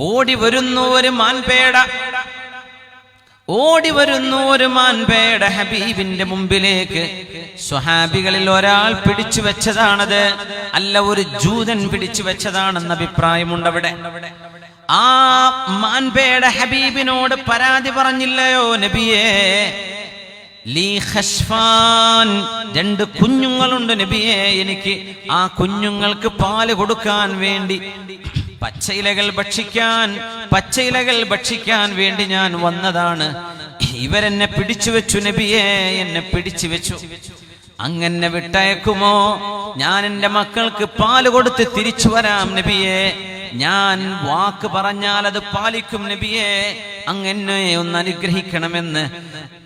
ഓടി വരുന്നു ഒരു മാൻപേട. ഓടി വരുന്നു ഒരു മാൻപേട ഹബീബിന്റെ മുമ്പിലേക്ക്. സ്വഹാബികളിൽ ഒരാൾ പിടിച്ചു വെച്ചതാണത്. അല്ല ഒരു ജൂതൻ പിടിച്ചു വെച്ചതാണെന്ന അഭിപ്രായമുണ്ട് അവിടെ. ആ മാൻപേട ഹബീബിനോട് പരാതി പറഞ്ഞില്ലയോ നബിയേ? രണ്ട് കുഞ്ഞുങ്ങളുണ്ട് നബിയെ എനിക്ക്. ആ കുഞ്ഞുങ്ങൾക്ക് പാൽ കൊടുക്കാൻ വേണ്ടി പച്ചയിലകൾ ഭക്ഷിക്കാൻ പച്ചയിലകൾ ഭക്ഷിക്കാൻ വേണ്ടി ഞാൻ വന്നതാണ് ഇവരെന്നെ പിടിച്ചു വെച്ചു നബിയെ എന്നെ പിടിച്ചു വെച്ചു അങ്ങനെ വിട്ടയക്കുമോ ഞാൻ എൻ്റെ മക്കൾക്ക് പാല് കൊടുത്ത് തിരിച്ചു വരാം നബിയെ ഞാൻ വാക്ക് പറഞ്ഞാൽ അത് പാലിക്കും നബിയെ അങ്ങനെ ഒന്ന് അനുഗ്രഹിക്കണമെന്ന്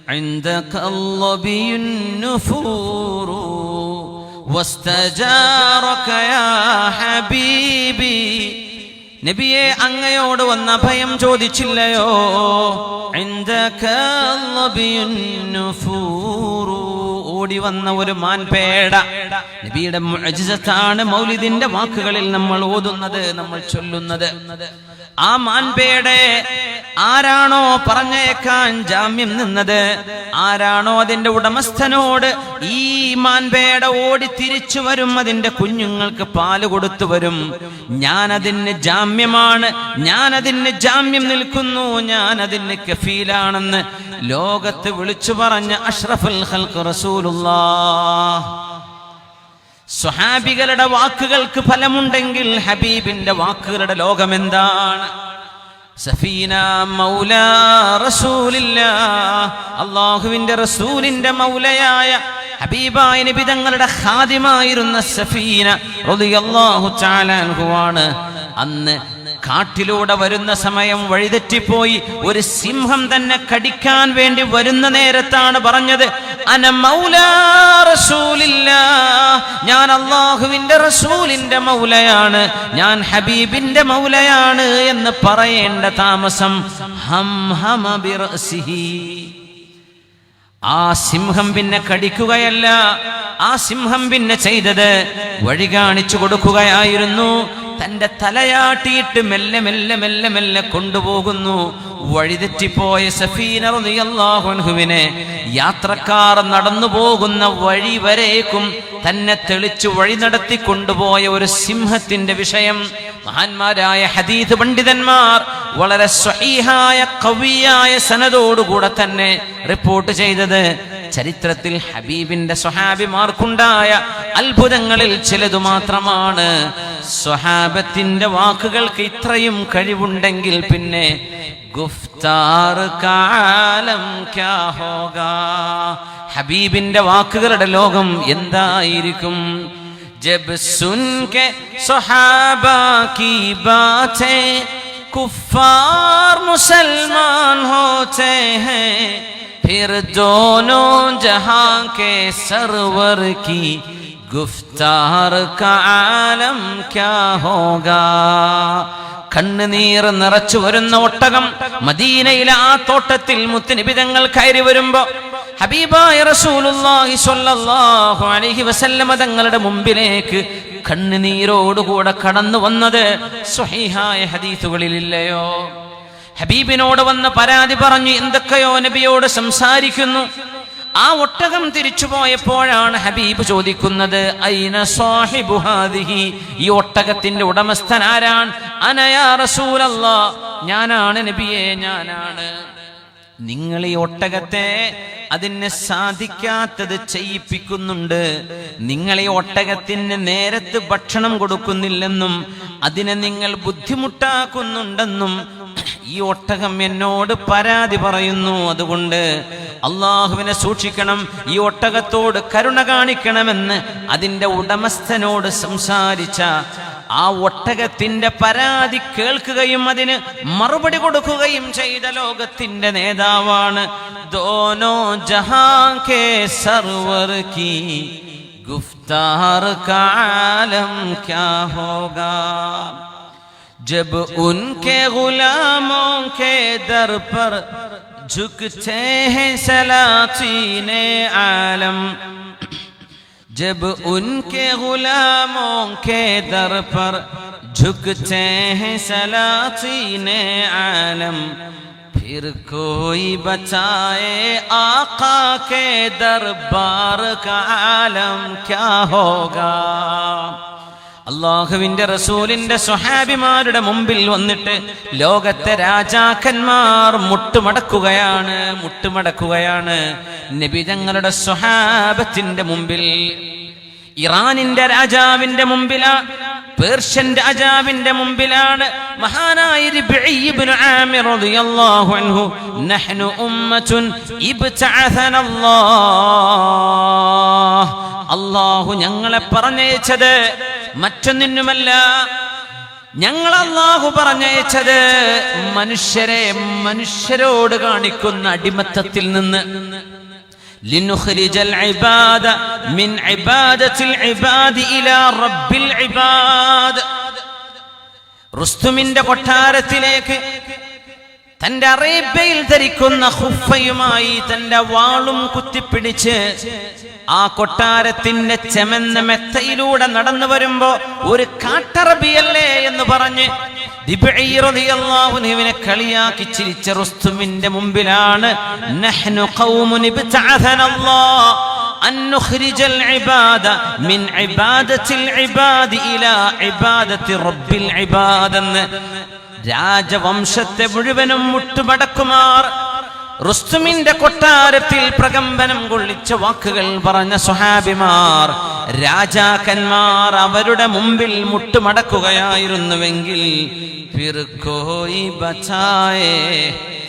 عندك اللبي النفور واستجارك يا حبيبي നബിയെ അങ്ങയോട് വന്ന ഭയം ചോദിച്ചില്ലയോ? എന്തൊക്കെ കൂടി വന്ന ഒരു മാൻപേട. നബിയുടെ മുഅജിസത്താണ് മൗലിദിന്റെ വാക്കുകളിൽ നമ്മൾ ഓതുന്നത് നമ്മൾ ചൊല്ലുന്നത്. ആ മാൻപേടെ ആരാണോ പറഞ്ഞേക്കാൻ ജാമ്യം നിന്നത് ആരാണോ അതിന്റെ ഉടമസ്ഥനോട് ഈ മാൻപേട ഓടി തിരിച്ചു വരും അതിന്റെ കുഞ്ഞുങ്ങൾക്ക് പാൽ കൊടുത്തു വരും. ഞാനതിന് ജാമ്യമാണ് ഞാനതിന് ജാമ്യം നിൽക്കുന്നു ഞാനതിന് കഫീലാണെന്ന് ലോകത്ത് വിളിച്ചു പറഞ്ഞ അഷ്റഫുൽ ഹൽക്ക് റസൂൽ സ്വഹാബികളുടെ വാക്കുകൾക്ക് ഫലമുണ്ടെങ്കിൽ ഹബീബിന്റെ വാക്കുകളുടെ ലോകം എന്താണ് സഫീന മൗല റസൂലില്ല അള്ളാഹുവിന്റെ റസൂലിന്റെ മൗലയായ ഹബീബായ നബി തങ്ങളുടെ ഖാദിമായിരുന്ന സഫീന റളിയല്ലാഹു തആല അന്ന് കാട്ടിലൂടെ വരുന്ന സമയം വഴിതെറ്റിപ്പോയി. ഒരു സിംഹം തന്നെ കടിക്കാൻ വേണ്ടി വരുന്ന നേരത്താണ് പറഞ്ഞത് ഞാൻ അള്ളാഹുവിന്റെ റസൂലിന്റെ മൗലയാണ് ഞാൻ ഹബീബിന്റെ മൗലയാണ് എന്ന് പറയേണ്ട താമസം ഹം ബിറസിഹി ആ സിംഹം പിന്നെ കടിക്കുകയല്ല. ആ സിംഹം പിന്നെ ചെയ്തത് വഴി കാണിച്ചു കൊടുക്കുകയായിരുന്നു. തന്റെ തലയാട്ടിയിട്ട് മെല്ലെ മെല്ലെ മെല്ലെ മെല്ലെ കൊണ്ടുപോകുന്നു. വഴിതെറ്റിപ്പോയ സഫീന റളിയല്ലാഹു അൻഹുവിനെ യാത്രക്കാർ നടന്നു പോകുന്ന വഴി വരേക്കും തന്നെ തെളിച്ചു വഴി നടത്തി കൊണ്ടുപോയ ഒരു സിംഹത്തിന്റെ വിഷയം. മഹാന്മാരായ ഹദീദ് പണ്ഡിതന്മാർ വളരെ സ്വഹീഹായ കവിയായ സനതോടുകൂടെ തന്നെ റിപ്പോർട്ട് ചെയ്തത് ചരിത്രത്തിൽ ഹബീബിന്റെ സ്വഹാബിമാർക്കുണ്ടായ അത്ഭുതങ്ങളിൽ ചിലതു മാത്രമാണ്. സ്വഹാബത്തിന്റെ വാക്കുകൾക്ക് ഇത്രയും കഴിവുണ്ടെങ്കിൽ പിന്നെ ഗുഫ്താർ കാലം ഹോഗാ? ഹബീബിന്റെ വാക്കുകളുടെ ലോകം എന്തായിരിക്കും? جب سن کے صحابہ کی باتیں کفار مسلمان ہوتے ہیں پھر دونوں جہاں کے سرور کی گفتار کا عالم کیا ہوگا കണ്ണുനീർ നിറച്ചു വരുന്ന ഒട്ടകം മദീനയിലെ ആ തോട്ടത്തിൽ മുത്തുനിബിതങ്ങൾ കയറി വരുമ്പോ ഹബീബായ റസൂലുള്ളാഹി സ്വല്ലല്ലാഹു അലൈഹി വസല്ലമ തങ്ങളുടെ മുമ്പിലേക്ക് കണ്ണുനീരോടുകൂടെ കടന്നു വന്നത് സ്വഹീഹായ ഹദീസുകളിലില്ലയോ? ഹബീബിനോട് വന്ന പരാതി പറഞ്ഞു എന്തൊക്കെയോ നബിയോട് സംസാരിക്കുന്നു. ആ ഒട്ടകം തിരിച്ചു പോയപ്പോഴാണ് ഹബീബ് ചോദിക്കുന്നത് ഐന സാഹിബു ഹാദിഹി? ഈ ഒട്ടകത്തിന്റെ ഉടമസ്ഥൻ ആരാണ്? അനയാ റസൂലല്ലാ. ഞാനാണ് നബിയെ ഞാനാണ്. നിങ്ങൾ ഈ ഒട്ടകത്തെ അതിന് സാധിക്കാത്തത് ചെയ്യിപ്പിക്കുന്നുണ്ട്. നിങ്ങൾ ഈ ഒട്ടകത്തിന് നേരത്ത് ഭക്ഷണം കൊടുക്കുന്നില്ലെന്നും അതിനെ നിങ്ങൾ ബുദ്ധിമുട്ടാക്കുന്നുണ്ടെന്നും ഈ ഒട്ടകം എന്നോട് പരാതി പറയുന്നു. അതുകൊണ്ട് അള്ളാഹുവിനെ സൂക്ഷിക്കണം ഈ ഒട്ടകത്തോട് കരുണ കാണിക്കണമെന്ന് അതിന്റെ ഉടമസ്ഥനോട് സംസാരിച്ച ആ ഒട്ടകത്തിന്റെ പരാതി കേൾക്കുകയും അതിന് മറുപടി കൊടുക്കുകയും ചെയ്ത ലോകത്തിന്റെ നേതാവാണ് ദോനോ ജഹാൻ കെ സർവർ കി ഗുഫ്താർ കാലം ക്യാ ഹോഗാ जब उनके गुलामों के दर पर झुकते हैं सलातीन आलम جب ان کے غلاموں کے در پر جھکتے ہیں سلاطین عالم پھر کوئی بچائے آقا کے دربار کا عالم کیا ہوگا അള്ളാഹുവിന്റെ റസൂലിന്റെ സ്വഹാബിമാരുടെ മുമ്പിൽ വന്നിട്ട് ലോകത്തെ രാജാക്കന്മാർ മുട്ടുമടക്കുകയാണ് മുട്ടുമടക്കുകയാണ്. നബി തങ്ങളുടെ സ്വഹാബത്തിന്റെ മുമ്പിൽ ഇറാനിന്റെ രാജാവിന്റെ മുമ്പിലാ പേർഷ്യൻ രാജാവിന്റെ മുമ്പിലാണ്. മഹാനായ അള്ളാഹു ഞങ്ങളെ പറഞ്ഞയച്ചത് മറ്റൊന്നിനുമല്ല ഞങ്ങൾ അള്ളാഹു പറഞ്ഞയച്ചത് മനുഷ്യരെ മനുഷ്യരോട് കാണിക്കുന്ന അടിമത്തത്തിൽ നിന്ന് لنخرج العباد من عبادة العباد إلى رب العباد റുസ്തുമിന്റെ കൊട്ടാരത്തിലേക്ക് തന്റെ അറേബ്യയിൽ ധരിക്കുന്ന ഹുഫയുമായി തന്റെ വാളും കുത്തിപ്പിടിച്ച് ആ കൊട്ടാരത്തിന്റെ ചെമന്ന മെത്തയിലൂടെ നടന്നു വരുമ്പോ ഒരു കാട്ടറബിയല്ലേ എന്ന് പറഞ്ഞ് ദിബിനെ കളിയാക്കി ചിരിച്ച റുസ്തുമിന്റെ മുമ്പിലാണ് നഹ്നു ഖൗമുൻ ഇബ്തഅഥനല്ലാഹ് أن نخرج العباد من عبادة العباد إلى عبادة رب العباد എന്ന് രാജവംശത്തെ മുഴുവനും മുട്ടുമടക്കുമാർ. റുസ്തുമിന്റെ കൊട്ടാരത്തിൽ പ്രകമ്പനം കൊള്ളിച്ച വാക്കുകൾ പറഞ്ഞ സുഹാബിമാർ രാജാക്കന്മാർ അവരുടെ മുമ്പിൽ മുട്ടുമടക്കുകയായിരുന്നുവെങ്കിൽ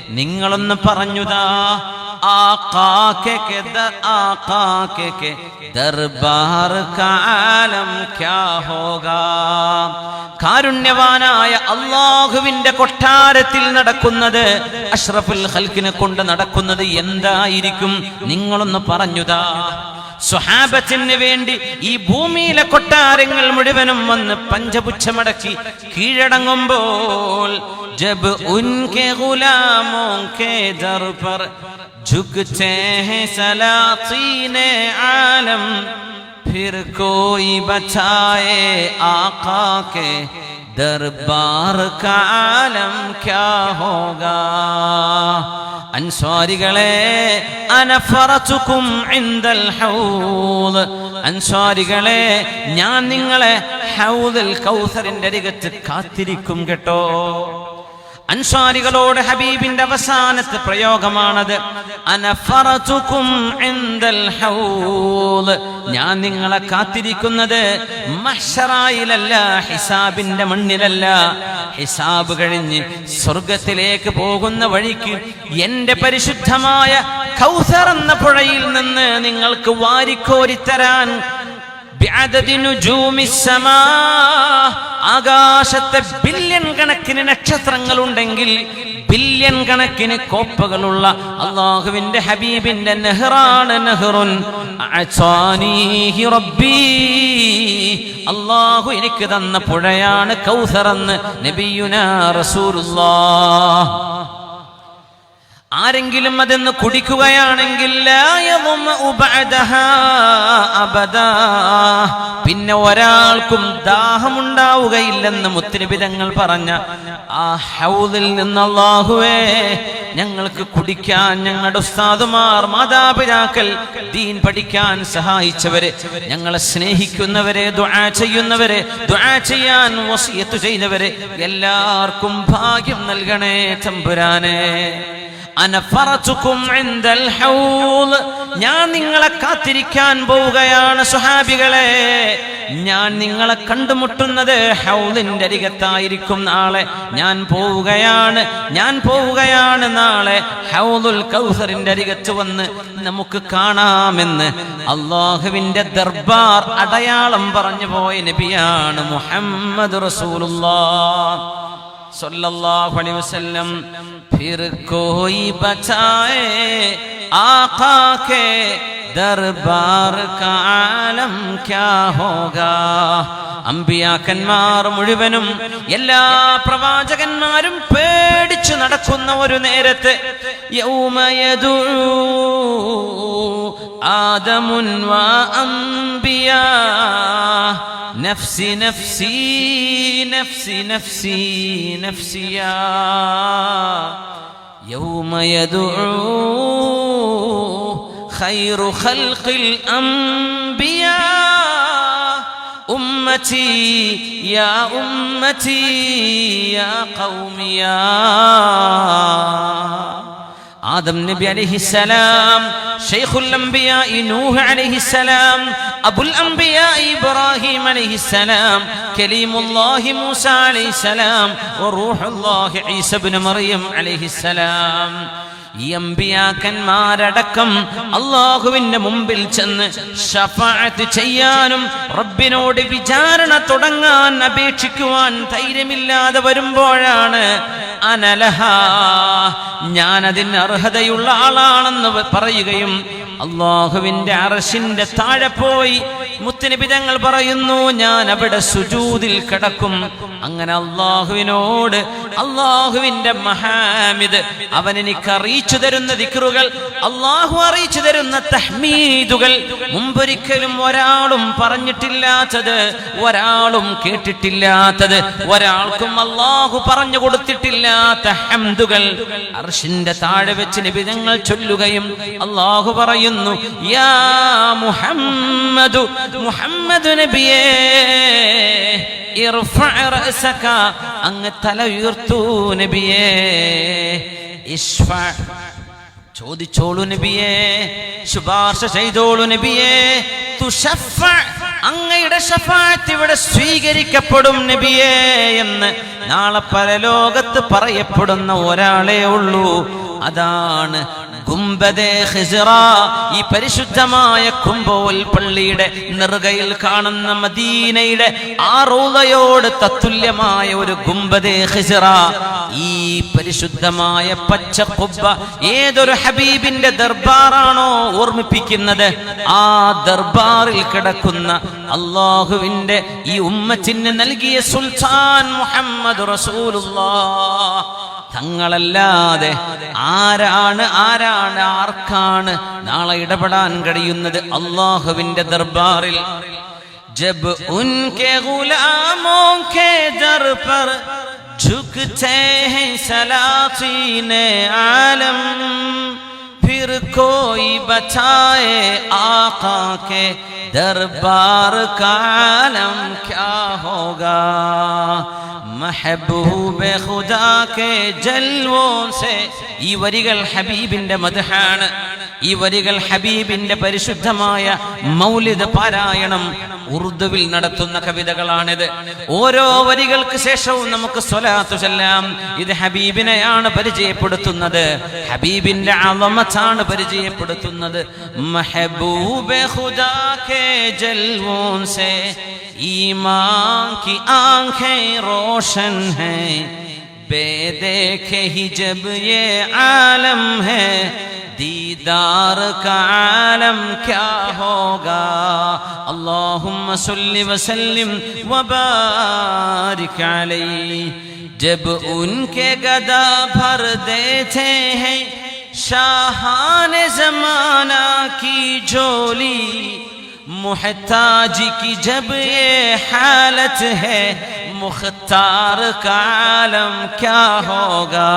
നിങ്ങളൊന്ന് പറഞ്ഞുതാ आका के दर आका के के दरबार का आलम क्या होगा കാരുണ്യവാനായ അള്ളാഹുവിന്റെ കൊട്ടാരത്തിൽ നടക്കുന്നത് അഷ്റഫുൽ ഹൽക്കിനെ കൊണ്ട് നടക്കുന്നത് എന്തായിരിക്കും നിങ്ങളൊന്ന് പറഞ്ഞുതാ സ്വഹാബത്തിന് വേണ്ടി ഈ ഭൂമിയിലെ കൊട്ടാരങ്ങൾ മുഴുവനും വന്ന് പഞ്ചപുച്ഛമടക്കി കീഴടങ്ങുമ്പോൾ ജബ് ഉൻകെ ഗുലാമോं के दर पर झुकते हैं सलातीन आलम फिर कोई बचाए आका के दरबार का आलम क्या होगा അൻസ്വാരികളെ അനഫറച്ചുക്കും അൻസ്വാരികളെ ഞാൻ നിങ്ങളെ ഹൗദൽ കൗസറിന്റെ അരികത്ത് കാത്തിരിക്കും കേട്ടോ. അൻസ്വാരികളോട് ഹബീബിന്റെ അവസാനത്തെ പ്രയോഗമാണത്. അനഫറച്ചുക്കും ഞാൻ നിങ്ങളെ കാത്തിരിക്കുന്നത് മഷറായിലല്ല ഹിസാബിന്റെ മണ്ണിലല്ല. ഹിസാബ് കഴിഞ്ഞ് സ്വർഗത്തിലേക്ക് പോകുന്ന വഴിക്ക് എന്റെ പരിശുദ്ധമായ കൗസർ എന്ന പുഴയിൽ നിന്ന് നിങ്ങൾക്ക് വാരിക്കോരിത്തരാൻ ആകാശത്തെ ബില്യൺ കണക്കിന് നക്ഷത്രങ്ങൾ ഉണ്ടെങ്കിൽ ബില്യൺ കണക്കിന് കോപ്പകളുള്ള അള്ളാഹുവിന്റെ ഹബീബിന്റെ നെഹ്റാണ് നെഹ്റുൻ. അള്ളാഹു എനിക്ക് തന്ന പുഴയാണ് കൗസറെന്ന് നബിയുന റസൂലുള്ളാഹ്. ആരെങ്കിലും അതെന്ന് കുടിക്കുകയാണെങ്കിൽ പിന്നെ ഒരാൾക്കും ദാഹമുണ്ടാവുകയില്ലെന്ന് മുത്തിനിബിതങ്ങൾ പറഞ്ഞ ആ ഹൗദിൽ നിന്നല്ലാഹുവേ ഞങ്ങൾക്ക് കുടിക്കാൻ ഞങ്ങളുടെ ഉസ്താദുമാർ മാതാപിതാക്കൾ ദീൻ പഠിക്കാൻ സഹായിച്ചവരെ ഞങ്ങളെ സ്നേഹിക്കുന്നവരെ ദുആ ചെയ്യുന്നവരെ ദുആ ചെയ്യാൻ ചെയ്യുന്നവരെ എല്ലാവർക്കും ഭാഗ്യം നൽകണേ തമ്പുരാനേ. ഞാൻ നിങ്ങളെ കാത്തിരിക്കാൻ പോവുകയാണ് സുഹാബികളെ. ഞാൻ നിങ്ങളെ കണ്ടുമുട്ടുന്നത് ഹൗലിന്റെ അരികത്തായിരിക്കും നാളെ. ഞാൻ പോവുകയാണ് ഞാൻ പോവുകയാണ് നാളെ. ഹൗലുൽ കൗസറിന്റെ അരികത്ത് വന്ന് നമുക്ക് കാണാമെന്ന് അള്ളാഹുവിന്റെ ദർബാർ അടയാളം പറഞ്ഞു പോയ നബിയാണ് മുഹമ്മദ് റസൂലുള്ളാഹ് सल्लल्लाहु अलैहि वसल्लम फिर कोई बचाए आका के दरबार का आलम क्या होगा അമ്പിയാക്കന്മാർ മുഴുവനും എല്ലാ പ്രവാചകന്മാരും പേടിച്ചു നടക്കുന്ന ഒരു നേരത്ത് യൗമ യദൂ آدم وأنبياء. نفسي نفسي نفسي نفسي نفسي يوم يدعو خير خلق الأنبياء. أمتي يا أمتي يا قوم يا ആദം നബി അലൈഹിസ്സലാം ഷെയ്ഖുൽ അംബിയാഇ നൂഹ് അലൈഹിസ്സലാം അബുൽ അംബിയായി ഇബ്രാഹിം അലൈഹിസ്സലാം കലീമുല്ലാഹി മൂസ അലൈഹിസ്സലാം വറൂഹുല്ലാഹി ഈസ ഇബ്നു മറിയം അലൈഹിസ്സലാം ഈ അമ്പിയാക്കന്മാരടക്കം അള്ളാഹുവിന്റെ മുമ്പിൽ ചെന്ന് ഷഫാത്ത് ചെയ്യാനും റബ്ബിനോട് വിചാരണ തുടങ്ങാൻ അപേക്ഷിക്കുവാൻ ധൈര്യമില്ലാതെ വരുമ്പോഴാണ് അനലഹ. ഞാനതിന് അർഹതയുള്ള ആളാണെന്ന് പറയുകയും അള്ളാഹുവിന്റെ അറശിന്റെ താഴെ പോയി മുത്തനബി തങ്ങൾ പറയുന്നു ഞാൻ അവിടെ സുജൂതിൽ കിടക്കും. അങ്ങനെ അള്ളാഹുവിനോട് അള്ളാഹുവിന്റെ മഹാമിദ് അവൻ എനിക്ക് അറിയിച്ചു തരുന്ന ദിക്റുകൾ അള്ളാഹു അറിയിച്ചു തരുന്ന തഹ്മീദുകൾ മുമ്പൊരിക്കലും ഒരാളും പറഞ്ഞിട്ടില്ലാത്തത് ഒരാളും കേട്ടിട്ടില്ലാത്തത് ഒരാൾക്കും അള്ളാഹു പറഞ്ഞു കൊടുത്തിട്ടില്ലാത്ത ഹംദുകൾ. അർഷിന്റെ താഴെ വെച്ച് നിബിധങ്ങൾ ചൊല്ലുകയും അള്ളാഹു പറയുന്നു യാ മുഹമ്മദു മുഹമ്മദ് നബിയേ അങ്ങ് തല ഉയർത്തു നബിയേ. ചോദിച്ചോളൂ നബിയേ ശുപാർശ ചെയ്തോളൂ നബിയേ. തുഷഫ അങ്ങയുടെ ഷഫാത്ത് ഇവിടെ സ്വീകരിക്കപ്പെടും നബിയേ എന്ന് നാളെ പരലോകത്ത് പറയപ്പെടുന്ന ഒരാളേ ഉള്ളൂ. അതാണ് ഗുംബദേ ഹിസിറ ഈ പരിശുദ്ധമായ കുംഭോൽ പള്ളിയുടെ നെറുകയിൽ കാണുന്ന മദീനയുടെ ആ റൂളയോട് തത്തുല്യമായ ഒരു ഗുംബദേ ഹിസിറ ഈ പരിശുദ്ധമായ പച്ച കുബ്ബ ഏതൊരു ഹബീബിന്റെ ദർബാറാണോ ഓർമ്മിപ്പിക്കുന്നത്? ആ ദർബാറിൽ കിടക്കുന്ന അള്ളാഹുവിന്റെ ഈ ഉമ്മത്തിന് നൽകിയ സുൽത്താൻ മുഹമ്മദ് റസൂലുള്ളാഹ് തങ്ങളല്ലാതെ ആരാണ് ആരാണ് ആർക്കാണ് നാളെ ഇടപെടാൻ കഴിയുന്നത് അള്ളാഹുവിന്റെ ദർബാറിൽ ജബ് ഉൻകെ ഗുലാമോ കെ ദർ पर झुकते हैं सलातीन आलम फिर कोई बचाए आका के दरबार का आलम क्या होगा മെഹബൂബെ ഖുദാക്കെ ജൽവോം സേ. ഈ വരികൾ ഹബീബിന്റെ മധുഹാണ് ഈ വരികൾ ഹബീബിന്റെ പരിശുദ്ധമായ മൗലിദ് പാരായണം ഉറുദുവിൽ നടത്തുന്ന കവിതകളാണിത്. ഓരോ വരികൾക്ക് ശേഷവും നമുക്ക് സ്വലാത്തു ചെല്ലാം. ഇത് ഹബീബിനെയാണ് പരിചയപ്പെടുത്തുന്നത്. ഹബീബിന്റെ അവമത്താണ് പരിചയപ്പെടുത്തുന്നത്. മെഹബൂബ് ഖുദാ കെ ഈമാൻ की بے دیکھے ہی جب یہ عالم ہے، دیدار کا عالم کیا ہوگا؟ اللہم صلی وسلم وبارک علی جب ان کے گدا بھر دیتے ہیں، شاہان زمانہ کی جولی محتاج کی جب یہ حالت ہے مختار کا عالم کیا ہوگا؟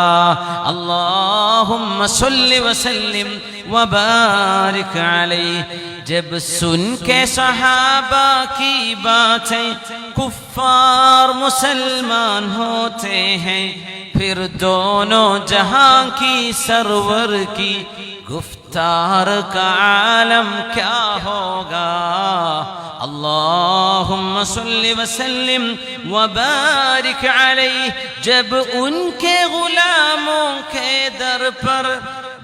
اللہم صلی وسلم وبارک علی جب سن کے صحابہ کی باتیں کفار مسلمان ہوتے ہیں، پھر دونوں جہاں کی سرور کی گفتار کا عالم کیا ہوگا؟ اللهم صل وسلم وبارك عليه جب ان کے غلاموں کے در پر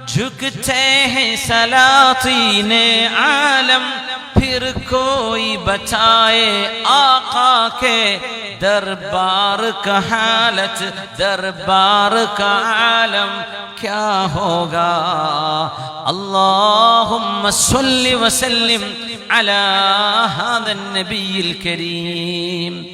جھکتے ہیں سلاطین عالم پھر کوئی بچائے آقا کے دربار کا حالت دربار کا عالم کیا ہوگا اللهم صل وسلم على هذا النبي الكريم.